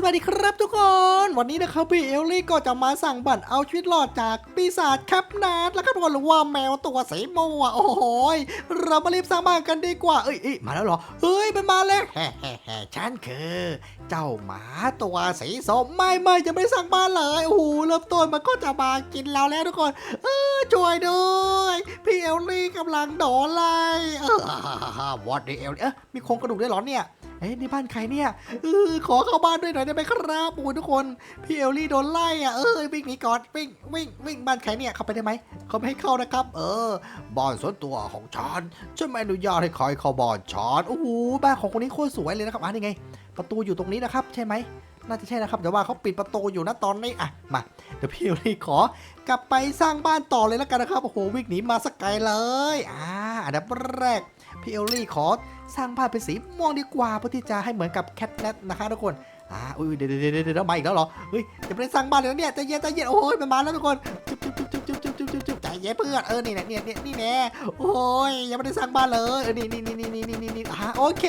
สวัสดีครับทุกคน วันนี้นะครับพี่เอลลี่ก็จะมาสั่งบัตรเอาชีวิตรอดจากปีศาจแคปนาดแล้วก็ทุกคนรู้ว่าแมวตัวสีม่วงโอ้โหยเรามารีบสร้างบ้านกันดีกว่าเอ้ยเอ้ยมาแล้วเหรอเฮ้ยมันมาแล้วแฮ่แฮ่แฮ่ฉันคือ เจ้าหมาตัวสีส้มไม่ไม่จะไม่สั่งบ้านเลยโอ้โหเริ่มต้นมันก็จะมากินเราแล้วทุกคนเออช่วยด้วยพี่เอลลี่กำลังโดนไล่เออวอดดีเอลเอ๊ะมีโครงกระดูกด้วยเหรอเนี่ย เอ้ยนี่บ้านใครเนี่ยเออขอเข้าบ้านด้วยหน่อยได้ไหมครับโอ้ยทุกคนพี่เอลลี่โดนไล่อะเออวิ่งหนีก่อนวิ่งวิ่งวิ่งบ้านใครเนี่ยเข้าไปได้ไหมเขาไม่ให้เข้านะครับ เออบ้านส่วนตัวของฉันฉันไม่อนุญาตให้ใครเข้าบ้านฉันโอ้โหบ้านของคนนี้โคตรสวยเลยนะครับอะนี่ไง ประตูอยู่ตรงนี้นะครับ ใช่ไหมน่าจะใช่นะครับแต่ว่าเขาปิดประตูอยู่นะตอนนี้อะมาเดี๋ยวพี่เอลลี่ขอกลับไปสร้างบ้านต่อเลยแล้วกันนะครับโอ้โหวิ่งหนีมาสกไกลเลยอ่า อันดับแรกพี่เอลลี่ขอสร้างบ้านเป็นสีม่วงดีกว่าเพื่อที่จะให้เหมือนกับแคทแนทนะคะทุกคนอ่าอุ้ยเดี๋ยวเดี๋ยวเดี๋ยวเดี๋ยวมาอีกแล้วเหรอเฮ้ยจะไม่ได้สร้างบ้านเลยนะเนี่ยใจเย็นใจเย็นโอ้ยมันมาแล้วทุกคนจุ๊บจุ๊บจุ๊บจุ๊บจุ๊บจุ๊บจุ๊บจุ๊บใจเย็นเพื่อนเออนี่แหละเนี่ยเนี่ยนี่แน่โอ้ยยังไม่ได้สร้างบ้านเลยเออนี่นี่นี่นี่นี่นี่นี่อ่าโอเค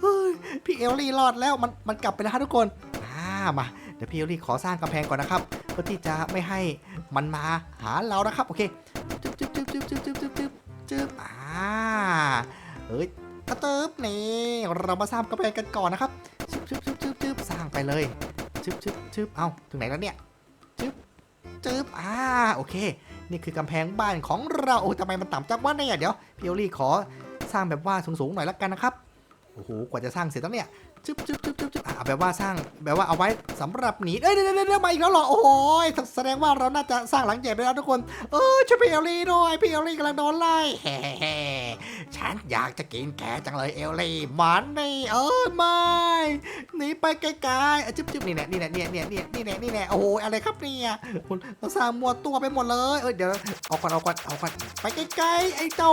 เฮ้ยพี่เอลลี่รอดแล้วมันมันกลับไปแล้วฮะทุกคนอ่ามาเดี๋ยวพี่เอลลี่ขอสร้างกำแพงก่อนนะครับเพื่อที่จะไม่ให้มันมาหาเรานะครับโอเคจุ๊บจุ๊บจุ๊บจุ๊บจุ๊บจุ๊บจุ๊บจุ๊บอ่า เฮ้ยกระตึบนี่เรามาสร้างกระแพงกันก่อนนะครับชึบชึบชึบชึบชึบสร้างไปเลยชึบชึบชึบเอ้าถึงไหนแล้วเนี่ยชึบชึบอ่าโอเค นี่คือกำแพงบ้านของเราโอ้ทำไมมันต่ำจังวะเนี่ยเดี๋ยวพี่โอลี่ขอสร้างแบบว่าสูงๆหน่อยละกันนะครับโอ้โหกว่าจะสร้างเสร็จแล้วเนี่ย ชึบชึบชึบชึบชึบอ่าแบบว่าสร้างแบบว่าเอาไว้สำหรับหนีเอ้ยเดี๋ยวเดี๋ยวมาอีกแล้วเหรอโอ้ยแสดงว่าเราน่าจะสร้างหลังใหญ่ไปแล้วทุกคนเออช่วยพี่เอลลี่ด้วยพี่เอลลี่กำลังโดนไล่แฮ่ๆฉันอยากจะกินแกจังเลยเอลลี่มันนี่เออไม่หนีไปไกลๆจิ๊บจิ๊บนี่แหละนี่แหละเนี่ยเนี่ยเนี่ยนี่แหละนี่แหละโอ้โหอะไรครับเนี่ยคุณเราสร้างมัวตัวไปหมดเลยเออเดี๋ยวเอาก่อนเอาก่อนเอาก่อนไปไกลๆไอ้เจ้า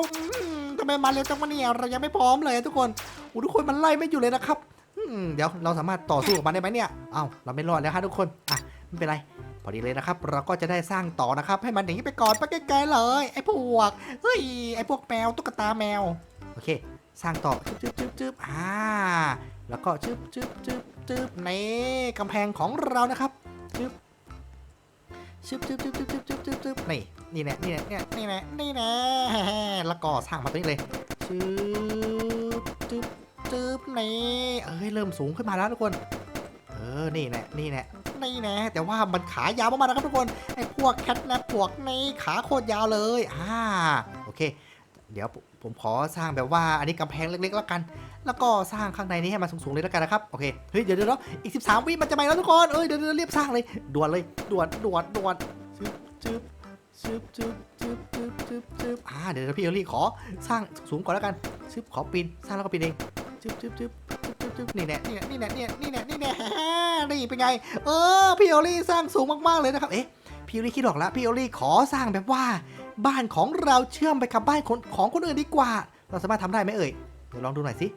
ทำไมมาเร็วจังวะเนี่ยเรายังไม่พร้อมเลยทุกคนโอ้ทุกคนมันไล่ไม่อยู่เลยนะครับ มเดี๋ยวเราสามารถต่อสู้กับมันได้ไหมเนี่ยเอ้าเราไม่รอดแล้วครับทุกคนอะไม่เป็นไร พอดีเลยนะครับ เราก็จะได้สร้างต่อนะครับ ให้มันอย่างนี้ไปก่อนไปไกลๆเลย ไอ้พวกเฮ้ยไอ้พวกแมวตุ๊กตาแมวโอเค สร้างต่อจึ๊บจึ๊บจึ๊บจึ๊บอ่าแล้วก็จึ๊บจึ๊บจึ๊บจึ๊บในกำแพงของเรานะครับจึ๊บจึ๊บจึ๊บจึ๊บจึ๊บจึ๊บจึ๊บจึ๊บจึ๊บนี่นี่แหละนี่แหละเนี่ยนี่แหละนี่แหละแล้วก็สร้างมาตรงนี้เลยจึ๊บ ตึ๊บนี่เอ้ยเริ่มสูงขึ้นมาแล้วทุกคน เออนี่แหละนี่แหละนี่แน่แต่ว่ามันขายาวมากๆนะครับทุกคนไอ้พวกแคทแนปพวกนี้ขาโคตรยาวเลยอ่าโอเค เดี๋ยวผมผมขอสร้างแบบว่าอันนี้กำแพงเล็กๆแล้วกัน แล้วก็สร้างข้างในนี้ให้มันสูงๆเลยแล้วกันนะครับโอเคเฮ้ยเดี๋ยวเดี๋ยวอีก 13 วิมันจะไปแล้วทุกคนเอ้ยเดี๋ยวเดี๋ยวรีบสร้างเลยด่วนเลยด่วนด่วนด่วนชึบชึบชึบชึบชึบชึบชึบชึบอ่าเดี๋ยวพี่เอลลี่ขอสร้างสูงก่อนแล้วกันชึบขอปีนสร้างแล้วก็ปีนเอง ชึบชึบชึบชึบชึบชึบนี่แน่นี่แน่นี่แน่นี่แน่นี่แน่นี่เป็นไง เออพี่โอลี่สร้างสูงมากๆเลยนะครับ เอ๊ะพี่โอลี่คิดออกแล้วพี่โอลี่ขอสร้างแบบว่า บ้านของเราเชื่อมไปกับบ้านของคนอื่นดีกว่า เราสามารถทำได้ไหมเอ่ยเดี๋ยวลองดูหน่อยสิ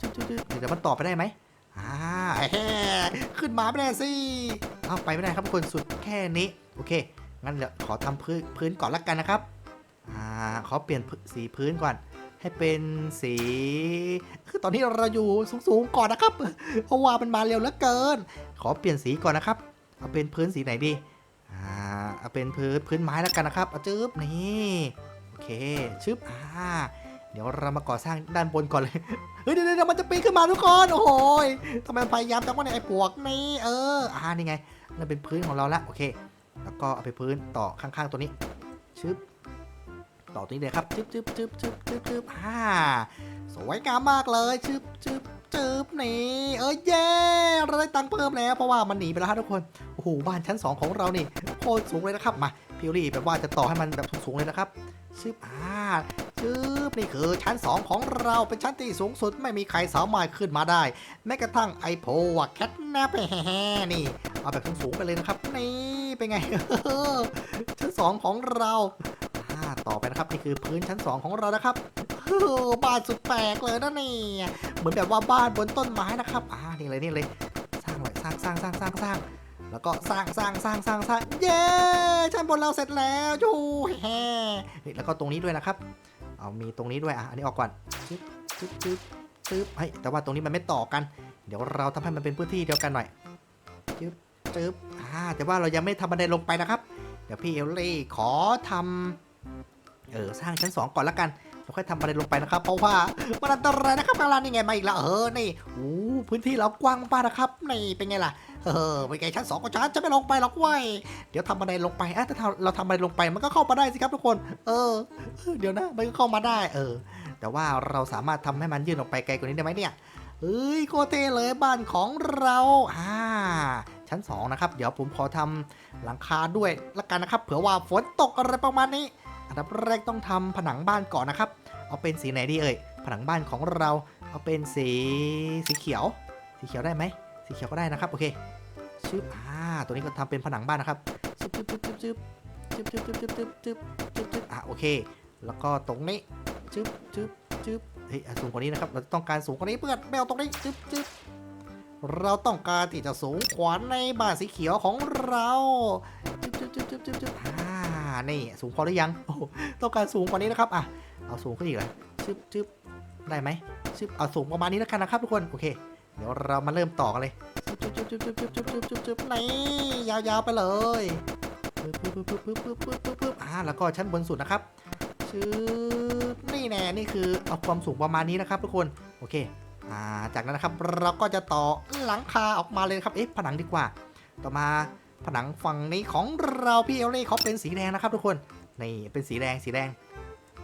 จุ๊บจุ๊บเดี๋ยวมันต่อไปได้ไหมอ่าแฮ่ขึ้นมาไม่ได้สิเอาไปไม่ได้ครับทุกคนสุดแค่นี้ โอเค งั้นเดี๋ยวขอทำพื้นพื้นก่อนละกันนะครับ อ่า ขอเปลี่ยนสีพื้นก่อน ให้เป็นสี คือตอนนี้เราอยู่สูงๆก่อนนะครับ เพราะว่ามันมาเร็วเหลือเกิน ขอเปลี่ยนสีก่อนนะครับ เอาเป็นพื้นสีไหนดีอ่าเอาเป็นพื้นพื้นไม้แล้วกันนะครับเอาจึ๊บนี่โอเคชึบอ่าเดี๋ยวเรามาก่อสร้างด้านบนก่อนเลย เฮ้ยเดี๋ยวมันจะปีนขึ้นมาทุกคน โอ้โหทำไมมันพยายามจังวะเนี่ยไอ้ปวกนี่เออ อ่านี่ไงนั่นเป็นพื้นของเราละโอเค แล้วก็เอาไปพื้นต่อข้างๆตัวนี้ ชึบ ต่อตรงนี้เลยครับชึบชึบชึบชึบชึบชึบอ่าสวยงามมากเลยชึบชึบชึบนี่เอ้ยเย้เราได้ตังค์เพิ่มแล้ว เพราะว่ามันหนีไปแล้วทุกคน โอ้โหบ้านชั้น 2 ของเรานี่โคตรสูงเลยนะครับมาพิวรี่แบบว่าจะต่อให้มันแบบสูงๆเลยนะครับชึบอ่าชึบนี่คือชั้น 2 ของเราเป็นชั้นที่สูงสุดไม่มีใครสามารถขึ้นมาได้ แม้กระทั่งไอโพวแคทแนปแฮ่นี่ เอาแบบสูงๆไปเลยนะครับ นี่เป็นไงชั้น 2 ของเรา ต่อไปนะครับนี่คือพื้นชั้น 2 ของเรานะครับโอ้โหบ้านสุดแปลกเลยนะนี่เหมือนแบบว่าบ้านบนต้นไม้นะครับอ่านี่เลยนี่เลย สร้างเลยสร้างสร้างสร้างสร้างสร้างแล้วก็สร้างสร้างสร้างสร้างสร้างเย้ชั้นบนเราเสร็จแล้วจูแฮ่นี่แล้วก็ตรงนี้ด้วยนะครับ เอามีตรงนี้ด้วยอะอันนี้ออกก่อนชึบชึบชึบชึบเฮ้ยแต่ว่าตรงนี้มันไม่ต่อกัน เดี๋ยวเราทำให้มันเป็นพื้นที่เดียวกันหน่อยจึ๊บจึ๊บอ่าแต่ว่าเรายังไม่ทำบันไดลงไปนะครับ เดี๋ยวพี่เอลลี่ขอทำ เออสร้างชั้นสองก่อนละกันแล้วค่อยทำบันไดลงไปนะครับ เพราะว่ามันอันตรายนะครับข้าลานี่ไงมาอีกแล้วเออนี่โอ้พื้นที่เรากว้างมากนะครับนี่เป็นไงล่ะเออเป็นไงชั้นสองก็ชั้นจะไม่ลงไปหรอกเว้ยเดี๋ยวทำบันไดลงไปอะถ้าเราทำบันไดลงไปมันก็เข้ามาได้สิครับทุกคน เออ เดี๋ยวนะมันก็เข้ามาได้ เออ แต่ว่าเราสามารถทำให้มันยื่นออกไปไกลกว่านี้ได้ไหมเนี่ยเอ้ยโคเทเลยบ้านของเราอ่าชั้นสองนะครับ เดี๋ยวผมขอทำหลังคาด้วยละกันนะครับ เผื่อว่าฝนตกอะไรประมาณนี้ อันดับแรกต้องทำผนังบ้านก่อนนะครับ เอาเป็นสีไหนดีเอ่ย ผนังบ้านของเรา เอาเป็นสีสีเขียว สีเขียวได้ไหม สีเขียวก็ได้นะครับ โอเคชึบอ่า ตัวนี้ก็ทำเป็นผนังบ้านนะครับชึบชึบชึบชึบชึบชึบชึบชึบชึบชึบชึบชึบชึบอะโอเค แล้วก็ตรงนี้ชึบชึบชึบเฮ้ยสูงกว่านี้นะครับ เราต้องการสูงกว่านี้เพื่อนไม่เอาตรงนี้ชึบชึบเราต้องการที่จะสูงกว่าในบ้านสีเขียวของเราชึบชึบชึบชึบชึบชึบอ่า นี่สูงพอหรือยังโอ้ต้องการสูงกว่านี้นะครับอะเอาสูงขึ้นอีกเลยชึบชึบได้ไหมชึบเอาสูงประมาณนี้แล้วกันนะครับทุกคนโอเค เดี๋ยวเรามาเริ่มต่อกันเลยชึบชึบชึบชึบชึบชึบชึบชึบชึบชึบนี่ยาวๆไปเลยปึ๊บปึ๊บปึ๊บปึ๊บปึ๊บปึ๊บปึ๊บปึ๊บอ่าแล้วก็ชั้นบนสุดนะครับชึบนี่แน่นี่คือเอาความสูงประมาณนี้นะครับทุกคนโอเคอ่าจากนั้นนะครับเราก็จะต่อหลังคาออกมาเลยครับเอ๊ะผนังดีกว่า ต่อมา ผนังฝั่งนี้ของเราพี่เอลเล่เขาเป็นสีแดงนะครับทุกคนนี่เป็นสีแดงสีแดง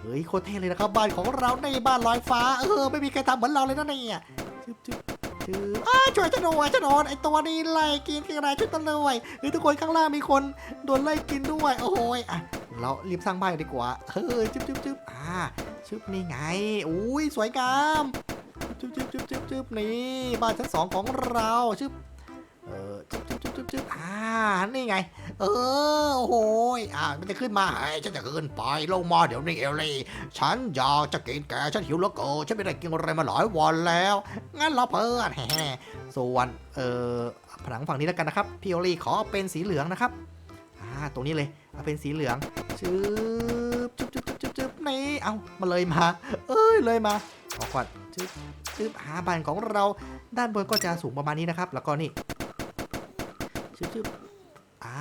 เฮ้ยโคตรเท่เลยนะครับบ้านของเราในบ้านลอยฟ้าเออไม่มีใครทำเหมือนเราเลยนะเนี่ยจึ๊บจึ๊บจึ๊บอ้าช่วยจะโดนจะโดนไอตัวนี้ไล่กินที่อะไรช่วยตันเลยเฮ้ยทุกคนข้างล่างมีคนโดนไล่กินด้วยโอ้โยอะเรารีบสร้างบ้านดีกว่าเฮ้ยจึ๊บจึ๊บจึ๊บอ่าจึ๊บนี่ไงอุ้ยสวยงามจึ๊บจึ๊บจึ๊บจึ๊บจึ๊บนี่บ้านชั้นสองของเราจึ๊บ จึ๊บจึ๊บอ่า นี่ไง เออโอ้โหยอ่า มันจะขึ้นมาไอ้ฉันจะขึ้นไปลงมาเดี๋ยวนี้เอลลี่ ฉันอยากจะกินแก ฉันหิวแล้วเกินฉันไม่ได้กินอะไรมาหลายวันแล้ว งั้นเราเพิ่นแฮ่ส่วนเอ่อผนังฝั่งนี้แล้วกันนะครับ พี่เอลลี่ขอเป็นสีเหลืองนะครับ อ่า ตรงนี้เลยเอาเป็นสีเหลืองจึ๊บจึ๊บจึ๊บจึ๊บจึ๊บจึ๊บนี่ เอามาเลยมา เอ้ย เลยมาขอก่อนจึ๊บจึ๊บหาบ้านของเราด้านบนก็จะสูงประมาณนี้นะครับ แล้วก็นี่ จึ๊บจึ๊บอ่า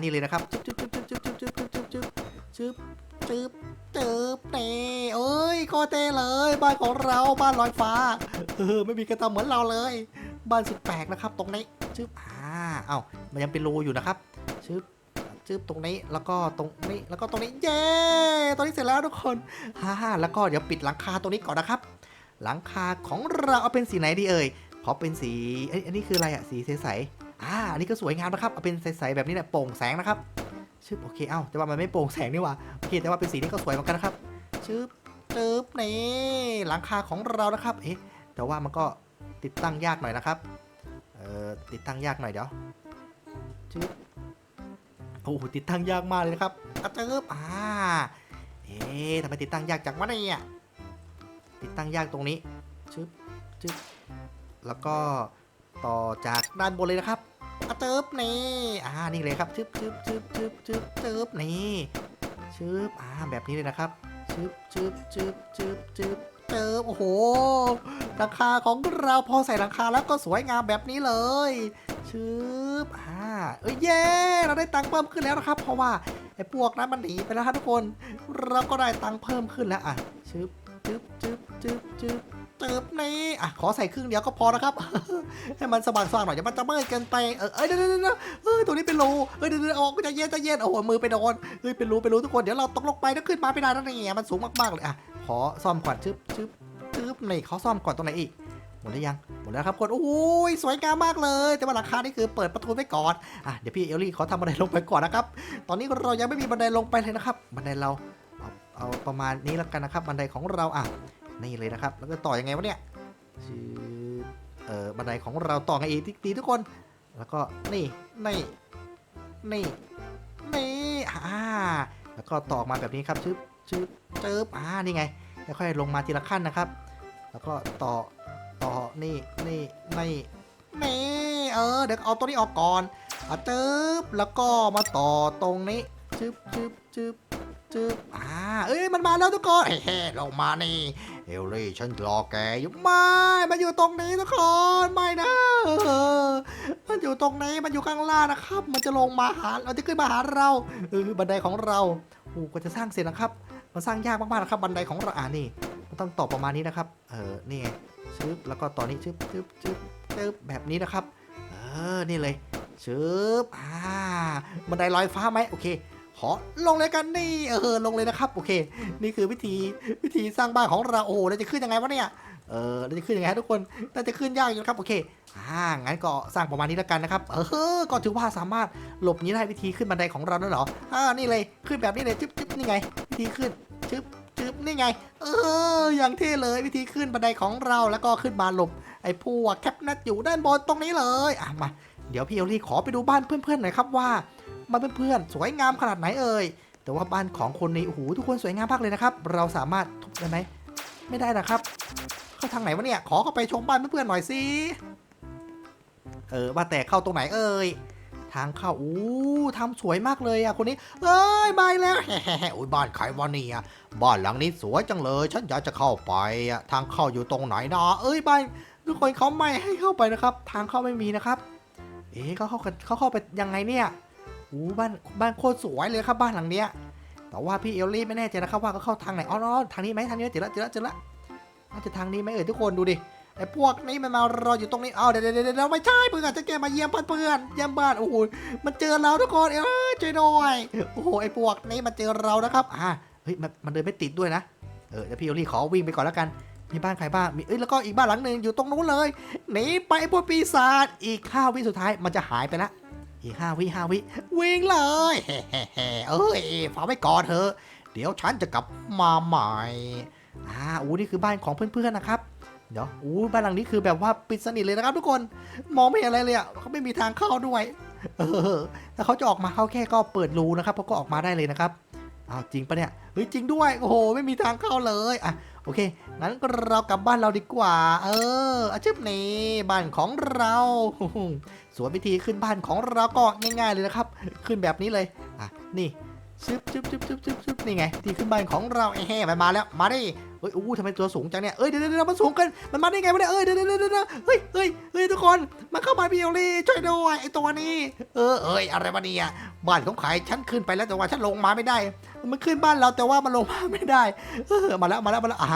นี่เลยนะครับจึ๊บจึ๊บจึ๊บจึ๊บจึ๊บจึ๊บจึ๊บจึ๊บจึ๊บจึ๊บจึ๊บจึ๊บนี่เอ้ยโคเท่เลย บ้านของเราบ้านลอยฟ้า เออ ไม่มีใครทำเหมือนเราเลย บ้านสุดแปลกนะครับ ตรงนี้จึ๊บอ่า เอ้า มันยังเป็นรูอยู่นะครับจึ๊บจึ๊บตรงนี้แล้วก็ตรงนี้แล้วก็ตรงนี้เย้ตรงนี้เสร็จแล้วทุกคนฮ่าฮ่าแล้วก็เดี๋ยวปิดหลังคาตรงนี้ก่อนนะครับ หลังคาของเราเอาเป็นสีไหนดีเอ่ยขอเป็นสีเอ้ยอันนี้คืออะไรอะสีใสๆ อ่าอันนี้ก็สวยงามนะครับเอาเป็นใสๆแบบนี้แหละโปร่งแสงนะครับชึบโอเคเอ้าแต่ว่ามันไม่โปร่งแสงนี่หว่าโอเค แต่ว่าเป็นสีนี้ก็สวยเหมือนกันนะครับชึบชึบนี่หลังคาของเรานะครับเอ๊ะแต่ว่ามันก็ติดตั้งยากหน่อยนะครับเอ่อติดตั้งยากหน่อยเดี๋ยวชึบโอ้โหติดตั้งยากมากเลยนะครับอะชึบอ่าเอ๊ะทำไมติดตั้งยากจังวะเนี่ยติดตั้งยากตรงนี้ชึบชึบแล้วก็ต่อจากด้านบนเลยนะครับ อะจึ๊บนี่ อ่า นี่เลยครับชึบชึบชึบชึบชึบชึบนี่ชึบ อ่า แบบนี้เลยนะครับชึบชึบชึบชึบชึบชึบโอ้โหหลังคาของเราพอใส่หลังคาแล้วก็สวยงามแบบนี้เลยชึบอ่าเอ้ยเย้ เราได้ตังค์เพิ่มขึ้นแล้วนะครับ เพราะว่าไอ้พวกนั้นมันหนีไปแล้วครับทุกคน เราก็ได้ตังค์เพิ่มขึ้นแล้วอะชึบชึบชึบชึบชึบ ชึบนี่อะขอใส่ครึ่งเดียวก็พอนะครับ ให้มันสว่างสว่างหน่อยอย่ามันจะเมืดเกินไปเออเอ้ยเดี๋ยวเดี๋ยวเดี๋ยวเฮ้ยตัวนี้เป็นรูเฮ้ยเดี๋ยวเดี๋ยวออกจะเย็นจะเย็นโอ้โหมือไปโดนเฮ้ยเป็นรูเป็นรูทุกคนเดี๋ยวเราตกลงไปแล้วขึ้นมาไม่ได้แล้วเนี่ยมันสูงมากๆเลยอะขอซ่อมก่อนชึบชึบชึบนี่ขอซ่อมก่อนตรงไหนอีกหมดหรือยังหมดแล้วครับคนโอ้ยสวยงามมากเลย แต่ว่าราคานี่คือเปิดประตูไว้ก่อนอะเดี๋ยวพี่เอลลี่ขอทำบันไดลงไปก่อนนะครับ ตอนนี้เรายังไม่มีบันไดลงไปเลยนะครับ บันไดเราเอาเอาประมาณนี้แล้วกันนะครับ บันไดของเราอะ นี่เลยนะครับ แล้วก็ต่อยังไงวะเนี่ยชื่อเอ่อบันไดของเราต่อไงอีกดีทุกคน แล้วก็นี่นี่นี่นี่อ่าแล้วก็ต่อมาแบบนี้ครับชึบชึบชึบอ่านี่ไงค่อยๆลงมาทีละขั้นนะครับ แล้วก็ต่อต่อนี่นี่นี่นี่เออเดี๋ยวเอาตัวนี้ออกก่อนอะจึ๊บแล้วก็มาต่อตรงนี้ชึบชึบชึบชึบอ่าเอ้ย มันมาแล้วทุกคนเฮ้ๆลงมานี่ เอลลี่ฉันรอแกอยู่ไม่มันอยู่ตรงนี้ทุกคนไม่นะมันอยู่ตรงนี้มันอยู่ข้างล่างนะครับ มันจะลงมาหาเราจะขึ้นมาหาเราเออบันไดของเราโอ้ก็จะสร้างเสร็จนะครับ มันสร้างยากมากๆนะครับ บันไดของเราอ่านี่มันต้องต่อประมาณนี้นะครับ เออนี่ไงชึบแล้วก็ตอนนี้ชึบชึบชึบชึบแบบนี้นะครับ เออนี่เลยชึบอ่าบันไดลอยฟ้าไหมโอเค ขอลงเลยกันนี่เออลงเลยนะครับโอเค นี่คือวิธีวิธีสร้างบ้านของเราโอ้โหเราจะขึ้นยังไงวะเนี่ยเออเราจะขึ้นยังไงทุกคนน่าจะขึ้นยากอยู่นะครับโอเคอ่างั้นก็สร้างประมาณนี้แล้วกันนะครับเออก็ถือว่าสามารถหลบนี้ได้วิธีขึ้นบันไดของเราแล้วเหรออ่านี่เลยขึ้นแบบนี้เลยจึ๊บจึ๊บนี่ไง วิธีขึ้นจึ๊บจึ๊บนี่ไง เออ อย่างเท่เลยวิธีขึ้นบันไดของเราแล้วก็ขึ้นมาหลบไอ้พวกแคปนัทอยู่ด้านบนตรงนี้เลยอะมาเดี๋ยวพี่เอลลี่ขอไปดูบ้านเพื่อนๆหน่อยครับว่า บ้านเพื่อนๆ สวยงามขนาดไหนเอ่ย แต่ว่าบ้านของคนนี้โอ้โหทุกคนสวยงามมากเลยนะครับ เราสามารถทุบได้ไหม ไม่ได้นะครับ เข้าทางไหนวะเนี่ย ขอเข้าไปชมบ้านเพื่อนๆหน่อยสิ เออว่าแต่เข้าตรงไหนเอ่ย ทางเข้าอู้ทำสวยมากเลยอะคนนี้ เอ้ยมาแล้วแฮ่ๆโอ้ยบ้านใครวะเนี่ยบ้านหลังนี้สวยจังเลย ฉันอยากจะเข้าไปอะทางเข้าอยู่ตรงไหนนะเอ้ยบ้านทุกคนเขาไม่ให้เข้าไปนะครับ ทางเข้าไม่มีนะครับ เอ๊ะเขาเข้ากันเขาเข้าไปยังไงเนี่ย อู้บ้านบ้านโคตรสวยเลยครับบ้านหลังเนี้ย แต่ว่าพี่เอลลี่ไม่แน่ใจนะครับว่าเขาเข้าทางไหนอ๋อทางนี้ไหมทางนี้เจอละเจอละเจอละน่าจะทางนี้ไหมเอ่ยทุกคนดูดิไอ้พวกนี้มันมารออยู่ตรงนี้ เอ้าเดี๋ยวเดี๋ยวเดี๋ยวไม่ใช่เพื่อนจะแกมาเยี่ยมเพื่อนเยี่ยมบ้านโอ้โหมันเจอเราทุกคนเออช่วยด้วยโอ้โหไอ้พวกนี้มันเจอเรานะครับอ่าเฮ้ยมันมันเดินไม่ติดด้วยนะเออเดี๋ยวพี่เอลลี่ขอวิ่งไปก่อนแล้วกันมีบ้านใครบ้างมีเอ้ยแล้วก็อีกบ้านหลังหนึ่งอยู่ตรงนู้นเลยหนีไปพวกปีศาจอีกห้าวิสุดท้ายมันจะหายไปละ อีกห้าวิห้าวิวิ่งเลยเฮ้เฮ้เอ้ยฝากไว้ก่อนเถอะ เดี๋ยวฉันจะกลับมาใหม่อ่าอู้นี่คือบ้านของเพื่อนๆนะครับเดี๋ยวอู้บ้านหลังนี้คือแบบว่าปิดสนิทเลยนะครับทุกคนมองไม่เห็นอะไรเลยอะเขาไม่มีทางเข้าด้วยเออถ้าเขาจะออกมาเขาแค่ก็เปิดรูนะครับเขาก็ออกมาได้เลยนะครับอ้าวจริงปะเนี่ยเฮ้ยจริงด้วยโอ้โหไม่มีทางเข้าเลยอะโอเคงั้นเรากลับบ้านเราดีกว่า เอออาชีพนี้บ้านของเรา ส่วนวิธีขึ้นบ้านของเราก็ง่าย ๆเลยนะครับ ขึ้นแบบนี้เลยอะนี่ ชึบชึบชึบชึบชึบชึบนี่ไง ที่ขึ้นบ้านของเราไอ้แห่มันมาแล้ว มาดิเฮ้ยอู้ทำไมตัวสูงจังเนี่ย เอ้ยเดี๋ยวเดี๋ยวมันสูงเกิน มันมาได้ไงวะเนี่ยเอ้ยเดี๋ยวเดี๋ยวเดี๋ยวเฮ้ยเฮ้ยเฮ้ยทุกคนมันเข้ามาพี่เอลลี่ช่วยด้วยไอ้ตัวนี้ เออเอ้ยอะไรวะเนี่ย บ้านของใครฉันขึ้นไปแล้วแต่ว่าฉันลงมาไม่ได้ มันขึ้นบ้านเราแต่ว่ามันลงมาไม่ได้ เออมาแล้วมาแล้วมาแล้วอ่า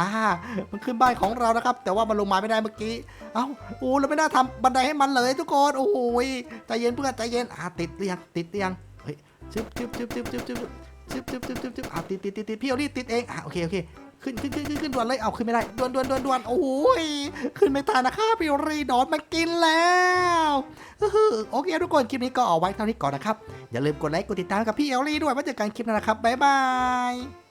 มันขึ้นบ้านของเรานะครับ แต่ว่ามันลงมาไม่ได้เมื่อกี้ เอ้าโอ้เราไม่น่าทำบันไดให้มันเลยทุกคน โอ้ยใจเย็นเพื่อนใจเย็น อ่าติดเรียงติดเรียง จึ๊บจึ๊บชึบชึบชึบชึบชึบชึบชึบชึบชึบชึบอ่าติดติดติดติดพี่เอาดิติดเองอ่าโอเคโอเคขึ้นขึ้นขึ้นขึ้นขึ้นด่วนเลยเอาขึ้นไม่ได้ด่วนด่วนด่วนด่วนโอ้ยขึ้นไม่ทันนะครับพี่รีโดนมากินแล้วโอเคทุกคนคลิปนี้ก็เอาไว้เท่านี้ก่อนนะครับอย่าลืมกดไลค์กดติดตามกับพี่เอลลี่ด้วยไว้เจอกันคลิปหน้านะครับบ๊ายบาย